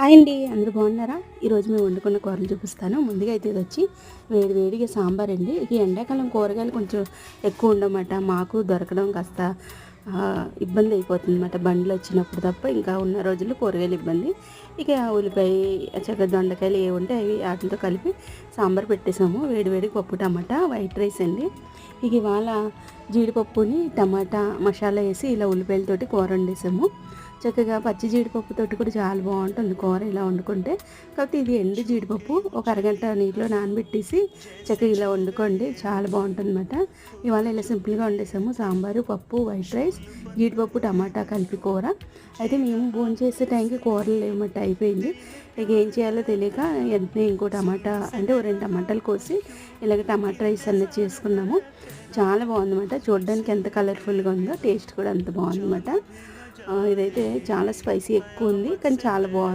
Hi అండి అందరూ బాగున్నారా? ఈరోజు మేము వండుకున్న కూరలు చూపిస్తాను. ముందుగా అయితే ఇది వచ్చి వేడి వేడిగా సాంబార్ అండి. ఈ ఎండాకాలం కూరగాయలు కొంచెం ఎక్కువ ఉండమాట. మాకు దొరకడం కాస్త ఇబ్బంది అయిపోతుంది అనమాట బండ్లు వచ్చినప్పుడు తప్ప ఇంకా ఉన్న రోజుల్లో కూరగాయలు ఇబ్బంది. ఇక ఉల్లిపాయ చక్క దొండకాయలు ఏ ఉంటే అవి వాటితో కలిపి సాంబార్ పెట్టేసాము. వేడివేడి పప్పు టమాటా వైట్ రైస్ అండి. ఇక ఇవాళ జీడిపప్పుని టమాటా మసాలా వేసి ఇలా ఉల్లిపాయలతోటి కూర వండేసాము. చక్కగా పచ్చి జీడిపప్పుతోటి కూడా చాలా బాగుంటుంది. కూర ఇలా వండుకుంటే. కాకపోతే ఇది ఎండు జీడిపప్పు. ఒక అరగంట నీటిలో నానబెట్టేసి చక్కగా ఇలా వండుకోండి. చాలా బాగుంటుంది అనమాట ఇవాళ ఇలా సింపుల్గా వండేసాము. సాంబారు పప్పు వైట్ రైస్ జీడిపప్పు టమాటా కలిపి కూర. అయితే మేము భోజనం చేసే టైంకి కూరలు లేమట్టు అయిపోయింది. ఇక ఏం చేయాలో తెలియక వెంటనే ఇంకో టమాటా అంటే ఓ రెండు టమాటాలు కోసి ఇలాగ టమాటా రైస్ అనేది చేసుకున్నాము. చాలా బాగుందన్నమాట. చూడడానికి ఎంత కలర్ఫుల్గా ఉందో టేస్ట్ కూడా అంత బాగుందన్నమాట. ఇదైతే చాలా స్పైసీ ఎక్కువ ఉంది కానీ చాలా బాగుంది.